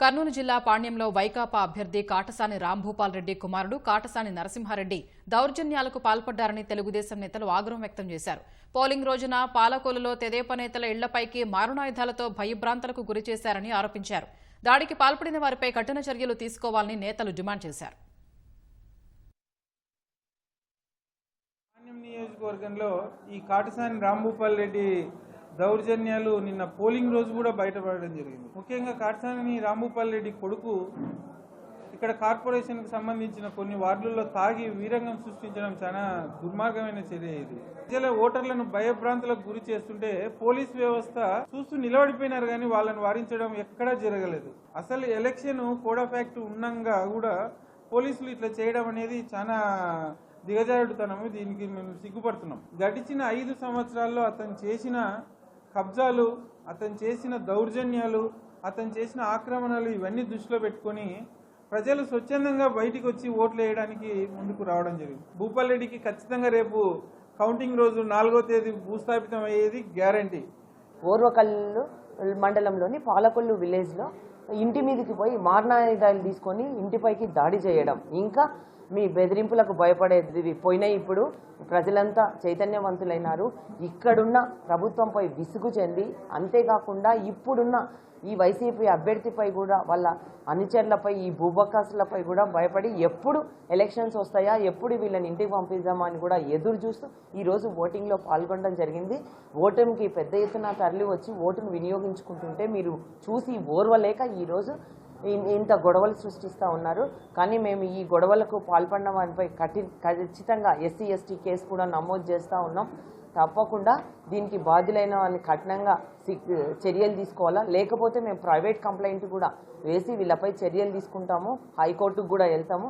కర్నూలు జిల్లా పాణ్యంలో వైకాపా అభ్యర్థి కాటసాని రాంభూపాల్ రెడ్డి కుమారుడు కాటసాని నరసింహారెడ్డి దౌర్జన్యాలకు పాల్పడ్డారని తెలుగుదేశం నేతలు ఆగ్రహం వ్యక్తం చేశారు. పోలింగ్ రోజున పాలకొలులో తెదేపా నేతల ఇళ్ళపైకి మారణాయుధాలతో భయభ్రాంతలకు గురి చేశారని ఆరోపించారు. దాడికి పాల్పడిన వారిపై కఠిన చర్యలు తీసుకోవాలని నేతలు డిమాండ్ చేశారు. నియోజకవర్గంలో ఈ కాటసాని రాంభూపాల్ రెడ్డి దౌర్జన్యాలు నిన్న పోలింగ్ రోజు కూడా బయటపడడం జరిగింది. ముఖ్యంగా కాటసాని రాంభూపాల్ రెడ్డి కొడుకు ఇక్కడ కార్పొరేషన్కి సంబంధించిన కొన్ని వార్డుల్లో తాగి వీరంగం సృష్టించడం చాలా దుర్మార్గమైన చర్య ఇది. ప్రజల ఓటర్లను భయభ్రాంతులకు గురి చేస్తుంటే పోలీస్ వ్యవస్థ చూస్తూ నిలబడిపోయినారు కానీ వాళ్ళని వారించడం ఎక్కడా జరగలేదు. అసలు ఎలక్షన్ కోడ్ ఆఫ్ యాక్ట్ కూడా పోలీసులు ఇట్లా చేయడం అనేది చాలా దిగజారుడుతనము. దీనికి మేము సిగ్గుపడుతున్నాం. గడిచిన ఐదు సంవత్సరాల్లో అతను చేసిన కబ్జాలు అతను చేసిన దౌర్జన్యాలు అతను చేసిన ఆక్రమణలు ఇవన్నీ దృష్టిలో పెట్టుకొని ప్రజలు స్వచ్ఛందంగా బయటికి వచ్చి ఓట్లు వేయడానికి ముందుకు రావడం జరిగింది. భూపల్లెడికి ఖచ్చితంగా రేపు కౌంటింగ్ రోజు నాలుగో తేదీ భూస్థాపితం అయ్యేది గ్యారంటీ. ఓర్వకల్లు మండలంలోని పాలకొల్లు విలేజ్లో ఇంటి మీదకి పోయి మారణాయుధాలు తీసుకొని ఇంటిపైకి దాడి చేయడం. ఇంకా మీ బెదిరింపులకు భయపడేది పోయినాయి ఇప్పుడు. ప్రజలంతా చైతన్యవంతులైనారు. ఇక్కడున్న ప్రభుత్వంపై విసుగు చెంది అంతేకాకుండా ఇప్పుడున్న ఈ వైసీపీ అభ్యర్థిపై కూడా వాళ్ళ అనుచరులపై ఈ భూబకాసులపై కూడా భయపడి ఎప్పుడు ఎలక్షన్స్ వస్తాయా ఎప్పుడు వీళ్ళని ఇంటికి పంపిద్దామా అని కూడా ఎదురు చూస్తూ ఈరోజు ఓటింగ్లో పాల్గొనడం జరిగింది. ఓటమికి పెద్ద ఎత్తున తరలి వచ్చి ఓటును వినియోగించుకుంటుంటే మీరు చూసి ఓర్వలేక ఈరోజు ఇంత గొడవలు సృష్టిస్తూ ఉన్నారు. కానీ మేము ఈ గొడవలకు పాల్పడిన వారిపై కఠి ఖచ్చితంగా ఎస్సీ ఎస్టీ కేసు కూడా నమోదు చేస్తూ ఉన్నాం. తప్పకుండా దీనికి బాధ్యులైన వారిని కఠినంగా చర్యలు తీసుకోవాలా? లేకపోతే మేము ప్రైవేట్ కంప్లైంట్ కూడా వేసి వీళ్ళపై చర్యలు తీసుకుంటాము. హైకోర్టుకు కూడా వెళ్తాము.